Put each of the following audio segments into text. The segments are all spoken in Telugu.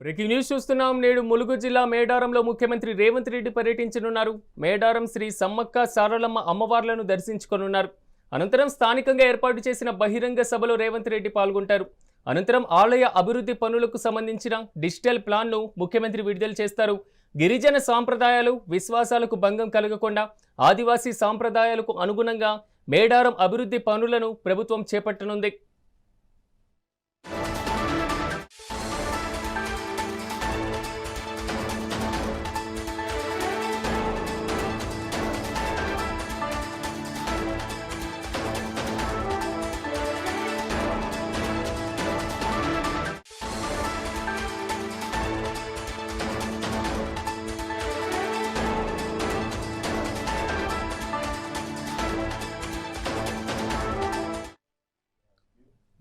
బ్రేకింగ్ న్యూస్ చూస్తున్నాం. నేడు ములుగు జిల్లా మేడారంలో ముఖ్యమంత్రి రేవంత్ రెడ్డి పర్యటించనున్నారు. మేడారం శ్రీ సమ్మక్క సారలమ్మ అమ్మవార్లను దర్శించుకోనున్నారు. అనంతరం స్థానికంగా ఏర్పాటు చేసిన బహిరంగ సభలో రేవంత్ రెడ్డి పాల్గొంటారు. అనంతరం ఆలయ అభివృద్ధి పనులకు సంబంధించిన డిజిటల్ ప్లాన్ను ముఖ్యమంత్రి విడుదల చేస్తారు. గిరిజన సాంప్రదాయాలు విశ్వాసాలకు భంగం కలగకుండా ఆదివాసీ సాంప్రదాయాలకు అనుగుణంగా మేడారం అభివృద్ధి పనులను ప్రభుత్వం చేపట్టనుంది.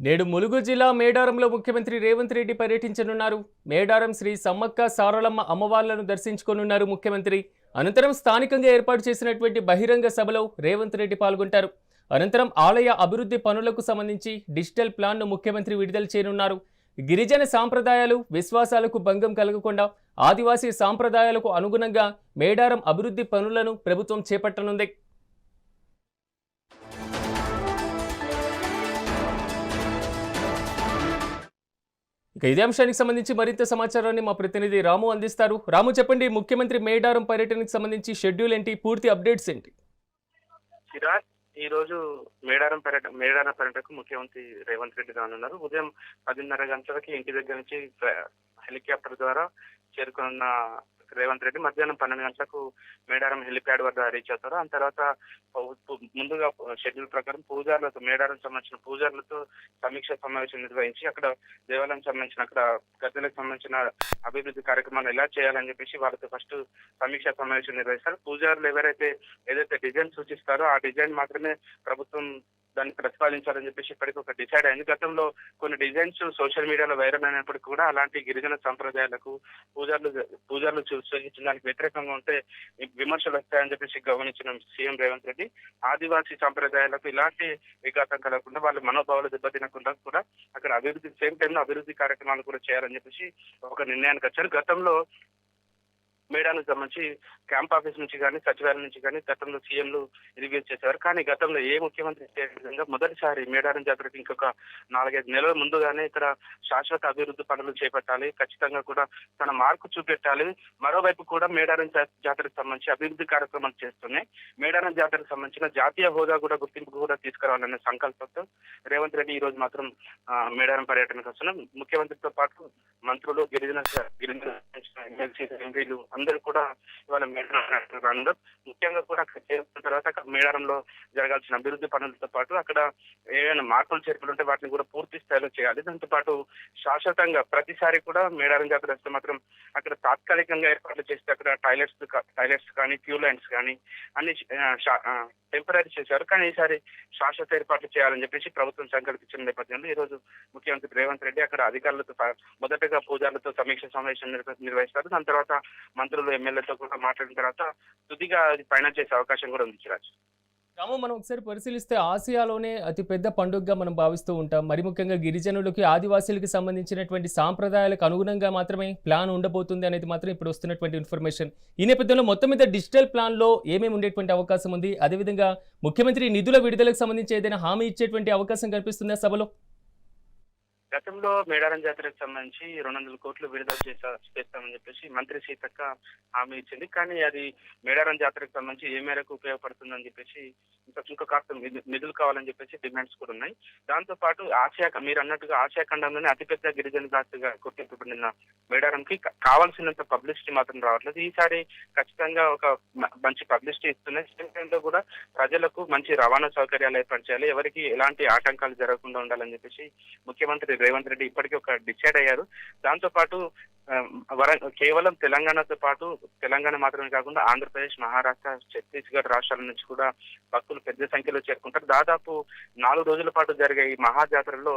నేడు ములుగు జిల్లా మేడారంలో ముఖ్యమంత్రి రేవంత్ రెడ్డి పర్యటించనున్నారు. మేడారం శ్రీ సమ్మక్క సారలమ్మ అమ్మవార్లను దర్శించుకోనున్నారు ముఖ్యమంత్రి. అనంతరం స్థానికంగా ఏర్పాటు చేసినటువంటి బహిరంగ సభలో రేవంత్ రెడ్డి పాల్గొంటారు. అనంతరం ఆలయ అభివృద్ధి పనులకు సంబంధించి డిజిటల్ ప్లాన్ను ముఖ్యమంత్రి విడుదల చేయనున్నారు. గిరిజన సాంప్రదాయాలు విశ్వాసాలకు భంగం కలగకుండా ఆదివాసీ సాంప్రదాయాలకు అనుగుణంగా మేడారం అభివృద్ధి పనులను ప్రభుత్వం చేపట్టనుంది. ఇక ఇదే అంశానికి సంబంధించి మరింత సమాచారాన్ని మా ప్రతినిధి రాము అందిస్తారు. రాము చెప్పండి ముఖ్యమంత్రి మేడారం పర్యటనకు సంబంధించి షెడ్యూల్ ఏంటి? పూర్తి అప్డేట్స్ ఏంటి? ఈ రోజు మేడారం పర్యటన మేడారం పర్యటనకు ముఖ్యమంత్రి రేవంత్ రెడ్డి రానున్నారు. ఉదయం పదిన్నర గంటలకి ఇంటి దగ్గర నుంచి హెలికాప్టర్ ద్వారా చేరుకున్న రేవంత్ రెడ్డి మధ్యాహ్నం పన్నెండు గంటలకు మేడారం హెలిప్యాడ్ వద్ద రీచ్ అవుతారు. ఆ తర్వాత ముందుగా షెడ్యూల్ ప్రకారం పూజారులతో మేడారం సంబంధించిన పూజారులతో సమీక్ష సమావేశం నిర్వహించి అక్కడ దేవాలయం సంబంధించిన అక్కడ గద్దెలకు సంబంధించిన అభివృద్ధి కార్యక్రమాలు ఎలా చేయాలని చెప్పేసి వాళ్ళతో ఫస్ట్ సమీక్ష సమావేశం నిర్వహిస్తారు. పూజారులు ఎవరైతే ఏదైతే డిజైన్ సూచిస్తారో ఆ డిజైన్ మాత్రమే ప్రభుత్వం దాన్ని ప్రతిపాదించాలని చెప్పేసి ఇప్పటికి ఒక డిసైడ్ అయింది. గతంలో కొన్ని డిజైన్స్ సోషల్ మీడియాలో వైరల్ అయినప్పటికీ కూడా అలాంటి గిరిజన సంప్రదాయాలకు పూజలు పూజలు చూసిన దానికి వ్యతిరేకంగా ఉంటే విమర్శలు వస్తాయని చెప్పేసి గమనించిన సీఎం రేవంత్ రెడ్డి ఆదివాసీ సంప్రదాయాలకు ఇలాంటి విఘాతం కలగకుండా వాళ్ళ మనోభావాలు దెబ్బతినకుండా కూడా అక్కడ అభివృద్ధి సేమ్ టైంలో అభివృద్ధి కార్యక్రమాలు కూడా చేయాలని చెప్పేసి ఒక నిర్ణయానికి వచ్చారు. గతంలో మేడానికి సంబంధించి క్యాంప్ ఆఫీస్ నుంచి కానీ సచివాలయం నుంచి కానీ గతంలో సీఎంలు రివ్యూ చేశారు కానీ గతంలో ఏ ముఖ్యమంత్రి విధంగా మొదటిసారి మేడారం జాతరకి ఇంకొక నాలుగైదు నెలల ముందుగానే ఇక్కడ శాశ్వత అభివృద్ధి పనులు చేపట్టాలి. ఖచ్చితంగా కూడా తన మార్కు చూపెట్టాలి. మరోవైపు కూడా మేడారం జా- జాతరకు సంబంధించి అభివృద్ధి కార్యక్రమాలు చేస్తున్నాయి. మేడారం జాతరకు సంబంధించిన జాతీయ హోదా కూడా గుర్తింపు కూడా తీసుకురావాలనే సంకల్పంతో రేవంత్ రెడ్డి ఈ రోజు మాత్రం మేడారం పర్యటనకు వస్తున్నాం. ముఖ్యమంత్రితో పాటు మంత్రులు గిరిజన గిరిజన ఎమ్మెల్సీ ఎంపీలు అందరూ కూడా ఇవాళ మేడారం రానున్నారు ముఖ్యంగా కూడా అక్కడ చేరుకున్న తర్వాత అక్కడ మేడారంలో జరగాల్సిన అభివృద్ధి పనులతో పాటు అక్కడ ఏమైనా మార్పులు చేర్పులు ఉంటే వాటిని కూడా పూర్తి స్థాయిలో చేయాలి. దాంతో పాటు శాశ్వతంగా ప్రతిసారి కూడా మేడారం జాతర వస్తే మాత్రం అక్కడ తాత్కాలికంగా ఏర్పాట్లు చేస్తే అక్కడ టాయిలెట్స్ టాయిలెట్స్ కానీ క్యూ లైన్స్ కానీ అన్ని టెంపరీ చేశారు కానీ ఈసారి శాశ్వత ఏర్పాట్లు చేయాలని చెప్పేసి ప్రభుత్వం సంకల్పించిన నేపథ్యంలో ఈ రోజు ముఖ్యమంత్రి రేవంత్ రెడ్డి అక్కడ అధికారులతో మొదటగా పూజారులతో సమీక్ష సమావేశం నిర్వహిస్తారు. దాని తర్వాత మంత్రులు ఎమ్మెల్యేతో కూడా మాట్లాడిన తర్వాత తుదిగా అది చేసే అవకాశం కూడా ఉంది రాజు రాము మనం ఒకసారి పరిశీలిస్తే ఆసియాలోనే అతి పెద్ద పండుగగా మనం భావిస్తూ ఉంటాం. మరి ముఖ్యంగా గిరిజనులకి ఆదివాసీలకి సంబంధించినటువంటి సాంప్రదాయాలకు అనుగుణంగా మాత్రమే ప్లాన్ ఉండబోతుంది అనేది మాత్రం ఇప్పుడు వస్తున్నటువంటి ఇన్ఫర్మేషన్. ఈ నేపథ్యంలో మొత్తం మీద డిజిటల్ ప్లాన్లో ఏమేమి ఉండేటువంటి అవకాశం ఉంది? అదేవిధంగా ముఖ్యమంత్రి నిధుల విడుదలకు సంబంధించి ఏదైనా హామీ ఇచ్చేటువంటి అవకాశం కనిపిస్తుందా సభలో? గతంలో మేడారం జాతరకు సంబంధించి రెండు వందల కోట్లు విడుదల చేసా చేస్తామని చెప్పేసి మంత్రి సీతక్క హామీ ఇచ్చింది. కానీ అది మేడారం జాతరకు సంబంధించి ఏ మేరకు ఉపయోగపడుతుందని చెప్పేసి ఇంకా ఇంకా కాస్త నిధులు కావాలని చెప్పేసి డిమాండ్స్ కూడా ఉన్నాయి. దాంతో పాటు ఆసియా మీరు అన్నట్టుగా ఆసియా ఖండంలోనే అతిపెద్ద గిరిజన జాతిగా గుర్తింపబడిన మేడారంకి కావాల్సినంత పబ్లిసిటీ మాత్రం రావట్లేదు. ఈసారి ఖచ్చితంగా ఒక మంచి పబ్లిసిటీ ఇస్తున్నాయి. సేమ్ టైంలో కూడా ప్రజలకు మంచి రవాణా సౌకర్యాలు ఏర్పరచాలి చేయాలి. ఎవరికి ఎలాంటి ఆటంకాలు జరగకుండా ఉండాలని చెప్పేసి ముఖ్యమంత్రి రేవంత్ రెడ్డి ఇప్పటికీ ఒక డిసైడ్ అయ్యారు. దాంతో పాటు వర కేవలం తెలంగాణతో పాటు తెలంగాణ మాత్రమే కాకుండా ఆంధ్రప్రదేశ్ మహారాష్ట్ర ఛత్తీస్గఢ్ రాష్ట్రాల నుంచి కూడా భక్తులు పెద్ద సంఖ్యలో చేరుకుంటారు. దాదాపు నాలుగు రోజుల పాటు జరిగే ఈ మహాజాతరలో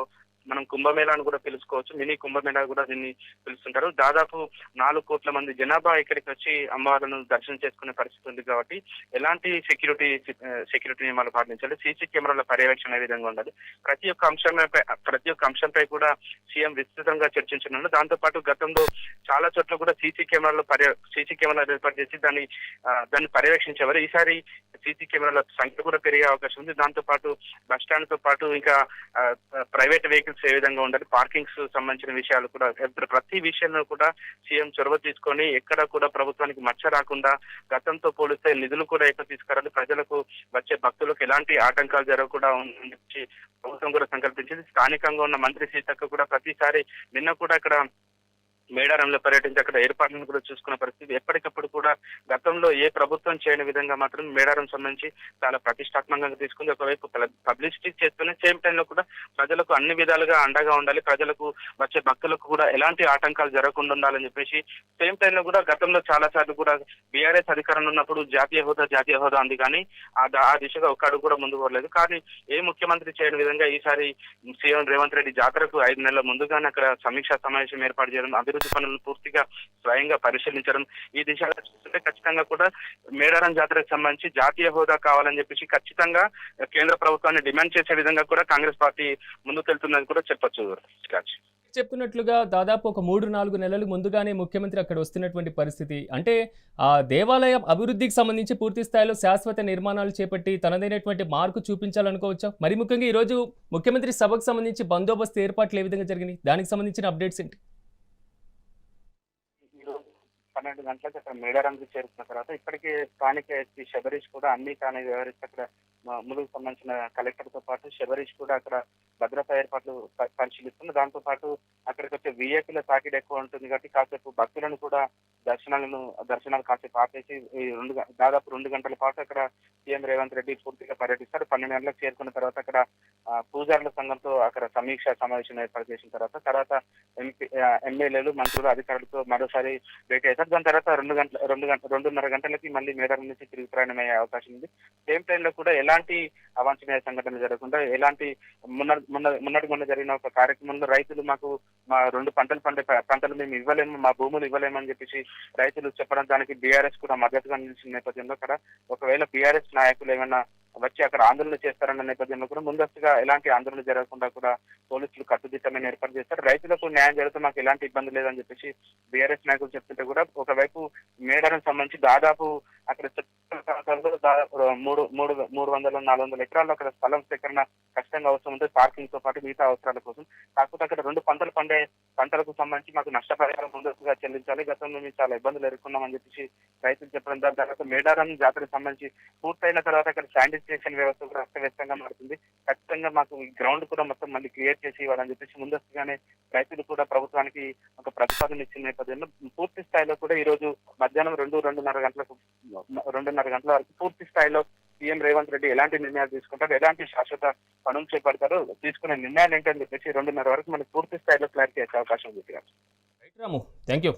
మనం కుంభమేళా అని కూడా పిలుచుకోవచ్చు. మినీ కుంభమేళా కూడా దీన్ని పిలుస్తుంటారు. దాదాపు నాలుగు కోట్ల మంది జనాభా ఇక్కడికి వచ్చి అమ్మవారిని దర్శనం చేసుకునే పరిస్థితి ఉంది కాబట్టి ఎలాంటి సెక్యూరిటీ సెక్యూరిటీ eh, నియమాలు పాటించాలి? సీసీ కెమెరాల పర్యవేక్షణ ఏ విధంగా ఉండాలి? ప్రతి ఒక్క అంశంపై ప్రతి ఒక్క అంశంపై కూడా సీఎం విస్తృతంగా చర్చించనున్నారు. దాంతో పాటు గతంలో చాలా చోట్ల కూడా సీసీ కెమెరాలు పర్య సీసీ కెమెరాలు ఏర్పాటు చేసి దాన్ని దాన్ని పర్యవేక్షించేవారు. ఈసారి సీసీ కెమెరాల సంఖ్య కూడా పెరిగే అవకాశం ఉంది. దాంతో పాటు బస్ స్టాండ్తో పాటు ఇంకా ప్రైవేట్ వెహికల్స్ ఏ విధంగా ఉండాలి పార్కింగ్స్ సంబంధించిన విషయాలు కూడా ప్రతి విషయంలో కూడా సీఎం చొరవ తీసుకొని ఎక్కడ కూడా ప్రభుత్వానికి మచ్చ రాకుండా గతంతో పోలిస్తే నిధులు కూడా ఎక్కువ తీసుకురాలి ప్రజలకు వచ్చే భక్తులకు ఎలాంటి ఆటంకాలు జరగకుండా ప్రభుత్వం కూడా సంకల్పించింది. స్థానికంగా ఉన్న మంత్రి సీతక్క కూడా ప్రతిసారి నిన్న కూడా అక్కడ మేడారంలో పర్యటించి అక్కడ ఏర్పాట్లను కూడా చూసుకున్న పరిస్థితి. ఎప్పటికప్పుడు కూడా గతంలో ఏ ప్రభుత్వం చేయని విధంగా మాత్రం మేడారం సంబంధించి చాలా ప్రతిష్టాత్మకంగా తీసుకుంది. ఒకవైపు పబ్లిసిటీ చేస్తూనే సేమ్ టైంలో కూడా ప్రజలకు అన్ని విధాలుగా అండగా ఉండాలి. ప్రజలకు వచ్చే భక్తులకు కూడా ఎలాంటి ఆటంకాలు జరగకుండా ఉండాలని చెప్పేసి సేమ్ టైంలో కూడా గతంలో చాలా సార్లు కూడా బీఆర్ఎస్ అధికారంలో ఉన్నప్పుడు జాతీయ హోదా జాతీయ హోదా ఉంది కానీ ఆ దిశగా ఒక్క అడుగు కూడా ముందుకు పోలేదు. కానీ ఏ ముఖ్యమంత్రి చేయని విధంగా ఈసారి సీఎం రేవంత్ రెడ్డి జాతరకు ఐదు నెలల ముందుగానే అక్కడ సమీక్షా సమావేశం ఏర్పాటు చేయడం అభివృద్ధి పనులను పూర్తిగా స్వయంగా పరిశీలించడం. ఈ దిశగా చూస్తుంటే ఖచ్చితంగా కూడా మేడారం జాతరకు సంబంధించి జాతీయ హోదా కావాలని చెప్పేసి ఖచ్చితంగా కేంద్ర ప్రభుత్వాన్ని డిమాండ్ చేసే విధంగా కూడా కాంగ్రెస్ పార్టీ ముందుకెళ్తుందని కూడా చెప్పొచ్చు చెప్తున్నట్లుగా దాదాపు ఒక మూడు నాలుగు నెలలు ముందుగానే ముఖ్యమంత్రి అక్కడ వస్తున్నటువంటి పరిస్థితి. అంటే ఆ దేవాలయం అభివృద్ధికి సంబంధించి పూర్తి స్థాయిలో శాశ్వత నిర్మాణాలు చేపట్టి తనదైనటువంటి మార్కు చూపించాలనుకోవచ్చా? మరి ముఖ్యంగా ఈరోజు ముఖ్యమంత్రి సభకు సంబంధించి బందోబస్తు ఏర్పాట్లు ఏ విధంగా జరిగినాయి? దానికి సంబంధించిన అప్డేట్స్ ఏంటి? పన్నెండు గంటలకు అక్కడ మేడారంకి చేరుకున్న తర్వాత ఇప్పటికే స్థానిక ఎస్పీ శబరీష్ కూడా అన్ని తానే వ్యవహరిస్తూ అక్కడ ములుగు సంబంధించిన కలెక్టర్తో పాటు శబరీష్ కూడా అక్కడ భద్రతా ఏర్పాట్లు పరిశీలిస్తున్న దాంతో పాటు అక్కడికి వచ్చే విఐపీల తాకిడి ఎక్కువ ఉంటుంది కాబట్టి కాసేపు భక్తులను కూడా దర్శనాలను దర్శనాలు కాసేపు ఆపేసి ఈ రెండు దాదాపు రెండు గంటల పాటు అక్కడ సీఎం రేవంత్ రెడ్డి పూర్తిగా పర్యటిస్తారు. పన్నెండు గంటలకు చేరుకున్న తర్వాత అక్కడ పూజారుల సంఘంతో అక్కడ సమీక్ష సమావేశం ఏర్పాటు చేసిన తర్వాత తర్వాత ఎంపీ ఎమ్మెల్యేలు మంత్రులు అధికారులతో మరోసారి భేటీ అవుతారు. దాని తర్వాత రెండు గంటల రెండు గంట రెండున్నర గంటలకి మళ్ళీ మేడారం నుంచి తిరిగి ప్రయాణం అయ్యే అవకాశం ఉంది. సేమ్ టైం లో కూడా ఎలాంటి అవాంఛనీయ సంఘటనలు జరగకుండా ఎలాంటి మొన్న మొన్న మొన్నటి మొన్న జరిగిన ఒక కార్యక్రమంలో రైతులు మాకు మా రెండు పంటలు పండే పంటలు మేము ఇవ్వలేము మా భూములు ఇవ్వలేమని చెప్పేసి రైతులు చెప్పడం దానికి బీఆర్ఎస్ కూడా మద్దతుగా నిలిచిన నేపథ్యంలో అక్కడ ఒకవేళ బీఆర్ఎస్ నాయకులు ఏమైనా వచ్చి అక్కడ ఆందోళన చేస్తారన్న నేపథ్యంలో కూడా ముందస్తుగా ఎలాంటి ఆందోళన జరగకుండా కూడా పోలీసులు కట్టుదిట్టమైన ఏర్పాటు చేస్తారు. రైతులకు న్యాయం జరిగితే మాకు ఎలాంటి ఇబ్బంది లేదని చెప్పేసి బీఆర్ఎస్ నాయకులు చెప్తుంటే కూడా ఒకవైపు మేడారం సంబంధించి దాదాపు అక్కడ దాదాపు మూడు మూడు మూడు వందల నాలుగు వందల ఎకరాల్లో అక్కడ స్థలం సేకరణ ఖచ్చితంగా అవసరం ఉంటుంది. పార్కింగ్తో పాటు మిగతా అవసరాల కోసం. కాకపోతే అక్కడ రెండు పంటలు పండే పంటలకు సంబంధించి మాకు నష్టపరిహారం ముందస్తుగా చెల్లించాలి. గతంలో మేము చాలా ఇబ్బందులు ఎదుర్కొన్నామని చెప్పేసి రైతులు చెప్పడం దాని తర్వాత మేడారం జాతరకు సంబంధించి పూర్తయిన తర్వాత అక్కడ శానిటైజేషన్ వ్యవస్థ కూడా అస్తవ్యస్తంగా మారుతుంది. ఖచ్చితంగా మాకు ఈ గ్రౌండ్ కూడా మొత్తం మళ్ళీ క్లియర్ చేసి ఇవ్వాలని చెప్పేసి ముందస్తుగానే రైతులు కూడా ప్రభుత్వానికి ఒక ప్రతిపాదన ఇచ్చిన నేపథ్యంలో పూర్తి స్థాయిలో కూడా ఈ రోజు మధ్యాహ్నం రెండు రెండున్నర గంటలకు రెండున్నర గంటల వరకు పూర్తి స్థాయిలో సీఎం రేవంత్ రెడ్డి ఎలాంటి నిర్ణయాలు తీసుకుంటారు ఎలాంటి శాశ్వత పనులు చేపడతారో తీసుకునే నిర్ణయాలు ఏంటని చెప్పేసి రెండున్నర వరకు మనకు పూర్తి స్థాయిలో క్లారిటీ వచ్చే అవకాశం ఉంది థ్యాంక్ యూ